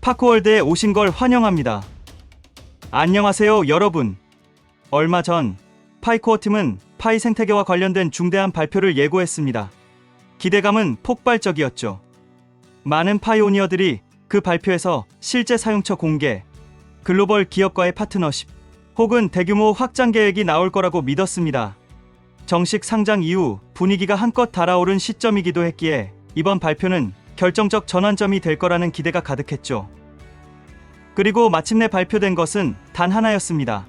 파크월드에 오신 걸 환영합니다. 안녕하세요, 여러분. 얼마 전 파이코어 팀은 파이 생태계와 관련된 중대한 발표를 예고했습니다. 기대감은 폭발적이었죠. 많은 파이오니어들이 그 발표에서 실제 사용처 공개, 글로벌 기업과의 파트너십, 혹은 대규모 확장 계획이 나올 거라고 믿었습니다. 정식 상장 이후 분위기가 한껏 달아오른 시점이기도 했기에 이번 발표는 결정적 전환점이 될 거라는 기대가 가득했죠. 그리고 마침내 발표된 것은 단 하나였습니다.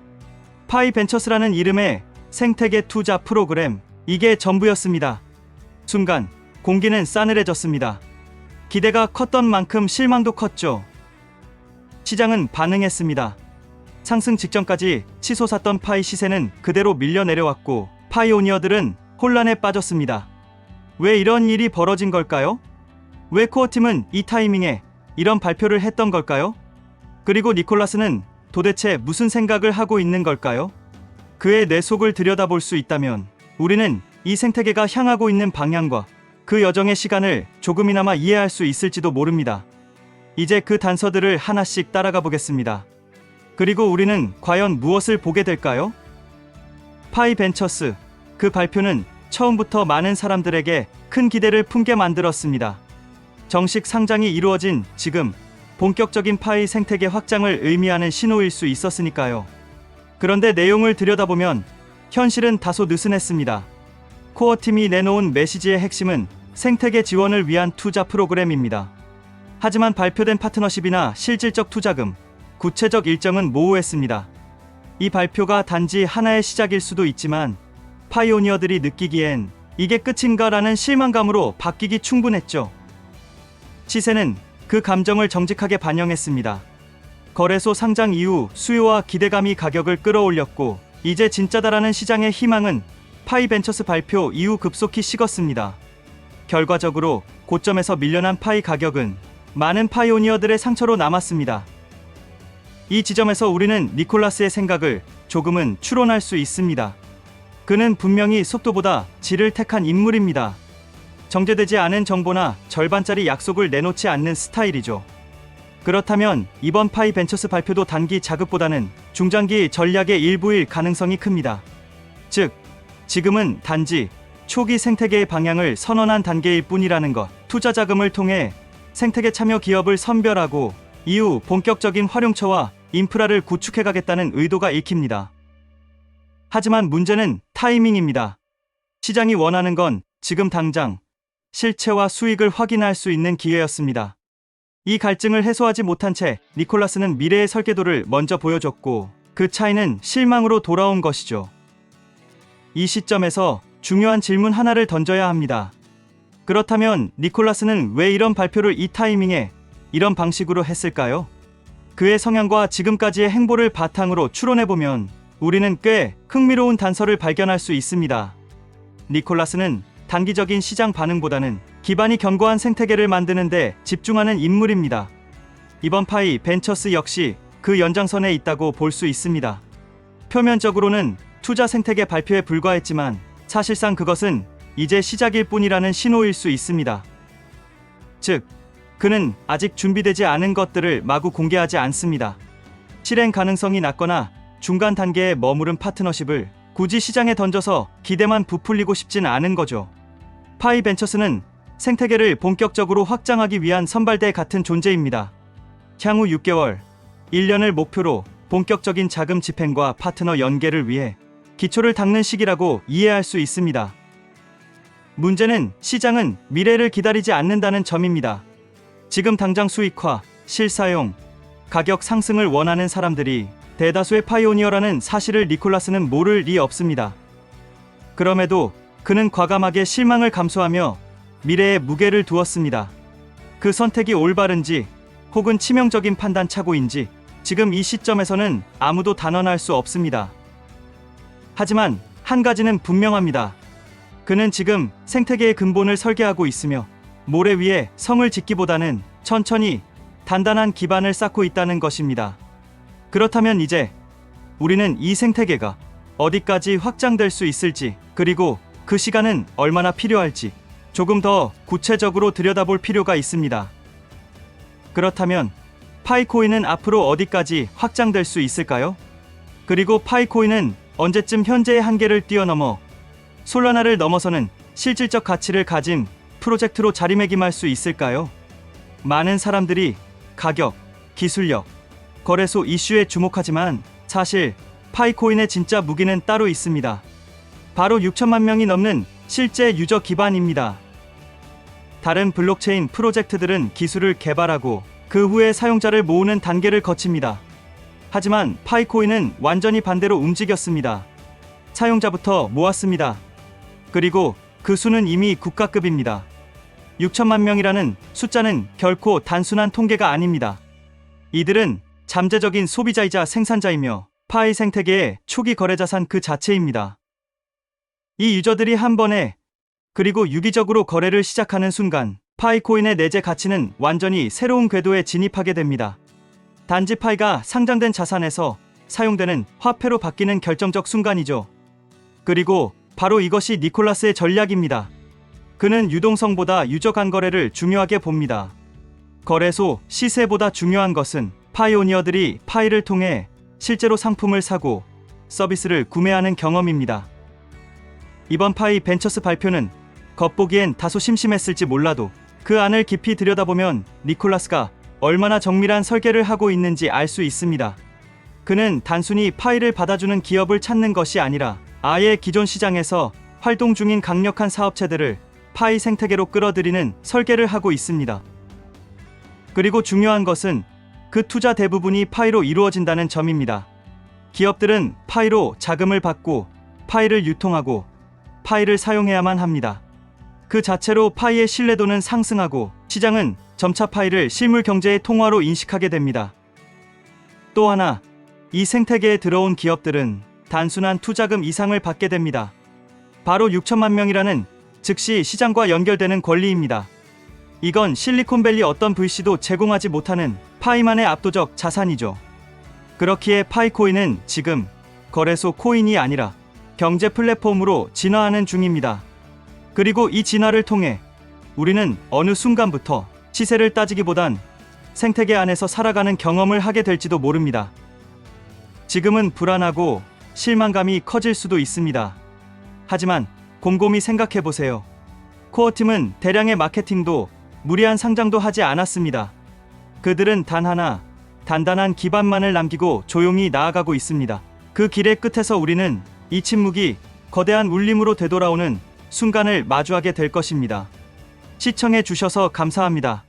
파이 벤처스라는 이름의 생태계 투자 프로그램, 이게 전부였습니다. 순간 공기는 싸늘해졌습니다. 기대가 컸던 만큼 실망도 컸죠. 시장은 반응했습니다. 상승 직전까지 치솟았던 파이 시세는 그대로 밀려 내려왔고 파이오니어들은 혼란에 빠졌습니다. 왜 이런 일이 벌어진 걸까요? 왜 코어팀은 이 타이밍에 이런 발표를 했던 걸까요? 그리고 니콜라스는 도대체 무슨 생각을 하고 있는 걸까요? 그의 내 속을 들여다볼 수 있다면 우리는 이 생태계가 향하고 있는 방향과 그 여정의 시간을 조금이나마 이해할 수 있을지도 모릅니다. 이제 그 단서들을 하나씩 따라가 보겠습니다. 그리고 우리는 과연 무엇을 보게 될까요? 파이 벤처스 그 발표는 처음부터 많은 사람들에게 큰 기대를 품게 만들었습니다. 정식 상장이 이루어진 지금 본격적인 파이 생태계 확장을 의미하는 신호일 수 있었으니까요. 그런데 내용을 들여다보면 현실은 다소 느슨했습니다. 코어 팀이 내놓은 메시지의 핵심은 생태계 지원을 위한 투자 프로그램입니다. 하지만 발표된 파트너십이나 실질적 투자금, 구체적 일정은 모호했습니다. 이 발표가 단지 하나의 시작일 수도 있지만 파이오니어들이 느끼기엔 이게 끝인가라는 실망감으로 바뀌기 충분했죠. 시세는 그 감정을 정직하게 반영했습니다. 거래소 상장 이후 수요와 기대감이 가격을 끌어올렸고 이제 진짜다라는 시장의 희망은 파이벤처스 발표 이후 급속히 식었습니다. 결과적으로 고점에서 밀려난 파이 가격은 많은 파이오니어들의 상처로 남았습니다. 이 지점에서 우리는 니콜라스의 생각을 조금은 추론할 수 있습니다. 그는 분명히 속도보다 질을 택한 인물입니다. 정제되지 않은 정보나 절반짜리 약속을 내놓지 않는 스타일이죠. 그렇다면 이번 파이 벤처스 발표도 단기 자극보다는 중장기 전략의 일부일 가능성이 큽니다. 즉, 지금은 단지 초기 생태계의 방향을 선언한 단계일 뿐이라는 것. 투자 자금을 통해 생태계 참여 기업을 선별하고 이후 본격적인 활용처와 인프라를 구축해 가겠다는 의도가 읽힙니다. 하지만 문제는 타이밍입니다. 시장이 원하는 건 지금 당장 실체와 수익을 확인할 수 있는 기회였습니다. 이 갈증을 해소하지 못한 채 니콜라스는 미래의 설계도를 먼저 보여줬고 그 차이는 실망으로 돌아온 것이죠. 이 시점에서 중요한 질문 하나를 던져야 합니다. 그렇다면 니콜라스는 왜 이런 발표를 이 타이밍에 이런 방식으로 했을까요? 그의 성향과 지금까지의 행보를 바탕으로 추론해보면 우리는 꽤 흥미로운 단서를 발견할 수 있습니다. 니콜라스는 단기적인 시장 반응보다는 기반이 견고한 생태계를 만드는데 집중하는 인물입니다. 이번 파이 벤처스 역시 그 연장선에 있다고 볼 수 있습니다. 표면적으로는 투자 생태계 발표에 불과했지만 사실상 그것은 이제 시작일 뿐이라는 신호일 수 있습니다. 즉, 그는 아직 준비되지 않은 것들을 마구 공개하지 않습니다. 실행 가능성이 낮거나 중간 단계에 머무른 파트너십을 굳이 시장에 던져서 기대만 부풀리고 싶진 않은 거죠. 파이 벤처스는 생태계를 본격적으로 확장하기 위한 선발대 같은 존재입니다. 향후 6개월, 1년을 목표로 본격적인 자금 집행과 파트너 연계를 위해 기초를 닦는 시기라고 이해할 수 있습니다. 문제는 시장은 미래를 기다리지 않는다는 점입니다. 지금 당장 수익화, 실사용, 가격 상승을 원하는 사람들이 대다수의 파이오니어라는 사실을 니콜라스는 모를 리 없습니다. 그럼에도 그는 과감하게 실망을 감수하며 미래에 무게를 두었습니다. 그 선택이 올바른지 혹은 치명적인 판단 착오인지 지금 이 시점에서는 아무도 단언할 수 없습니다. 하지만 한 가지는 분명합니다. 그는 지금 생태계의 근본을 설계하고 있으며 모래 위에 성을 짓기보다는 천천히 단단한 기반을 쌓고 있다는 것입니다. 그렇다면 이제 우리는 이 생태계가 어디까지 확장될 수 있을지 그리고 그 시간은 얼마나 필요할지 조금 더 구체적으로 들여다볼 필요가 있습니다. 그렇다면 파이코인은 앞으로 어디까지 확장될 수 있을까요? 그리고 파이코인은 언제쯤 현재의 한계를 뛰어넘어 솔라나를 넘어서는 실질적 가치를 가진 프로젝트로 자리매김할 수 있을까요? 많은 사람들이 가격, 기술력, 거래소 이슈에 주목하지만 사실 파이코인의 진짜 무기는 따로 있습니다. 바로 6천만 명이 넘는 실제 유저 기반입니다. 다른 블록체인 프로젝트들은 기술을 개발하고 그 후에 사용자를 모으는 단계를 거칩니다. 하지만 파이코인은 완전히 반대로 움직였습니다. 사용자부터 모았습니다. 그리고 그 수는 이미 국가급입니다. 6천만 명이라는 숫자는 결코 단순한 통계가 아닙니다. 이들은 잠재적인 소비자이자 생산자이며 파이 생태계의 초기 거래 자산 그 자체입니다. 이 유저들이 한 번에 그리고 유기적으로 거래를 시작하는 순간 파이코인의 내재 가치는 완전히 새로운 궤도에 진입하게 됩니다. 단지 파이가 상장된 자산에서 사용되는 화폐로 바뀌는 결정적 순간이죠. 그리고 바로 이것이 니콜라스의 전략입니다. 그는 유동성보다 유저 간 거래를 중요하게 봅니다. 거래소 시세보다 중요한 것은 파이오니어들이 파이를 통해 실제로 상품을 사고 서비스를 구매하는 경험입니다. 이번 파이 벤처스 발표는 겉보기엔 다소 심심했을지 몰라도 그 안을 깊이 들여다보면 니콜라스가 얼마나 정밀한 설계를 하고 있는지 알 수 있습니다. 그는 단순히 파이를 받아주는 기업을 찾는 것이 아니라 아예 기존 시장에서 활동 중인 강력한 사업체들을 파이 생태계로 끌어들이는 설계를 하고 있습니다. 그리고 중요한 것은 그 투자 대부분이 파이로 이루어진다는 점입니다. 기업들은 파이로 자금을 받고 파이를 유통하고 파이를 사용해야만 합니다. 그 자체로 파이의 신뢰도는 상승하고 시장은 점차 파이를 실물 경제의 통화로 인식하게 됩니다. 또 하나, 이 생태계에 들어온 기업들은 단순한 투자금 이상을 받게 됩니다. 바로 6천만 명이라는 즉시 시장과 연결되는 권리입니다. 이건 실리콘밸리 어떤 VC도 제공하지 못하는 파이만의 압도적 자산이죠. 그렇기에 파이코인은 지금 거래소 코인이 아니라 경제 플랫폼으로 진화하는 중입니다. 그리고 이 진화를 통해 우리는 어느 순간부터 시세를 따지기보단 생태계 안에서 살아가는 경험을 하게 될지도 모릅니다. 지금은 불안하고 실망감이 커질 수도 있습니다. 하지만 곰곰이 생각해 보세요. 코어 팀은 대량의 마케팅도 무리한 상장도 하지 않았습니다. 그들은 단 하나 단단한 기반만을 남기고 조용히 나아가고 있습니다. 그 길의 끝에서 우리는 이 침묵이 거대한 울림으로 되돌아오는 순간을 마주하게 될 것입니다. 시청해 주셔서 감사합니다.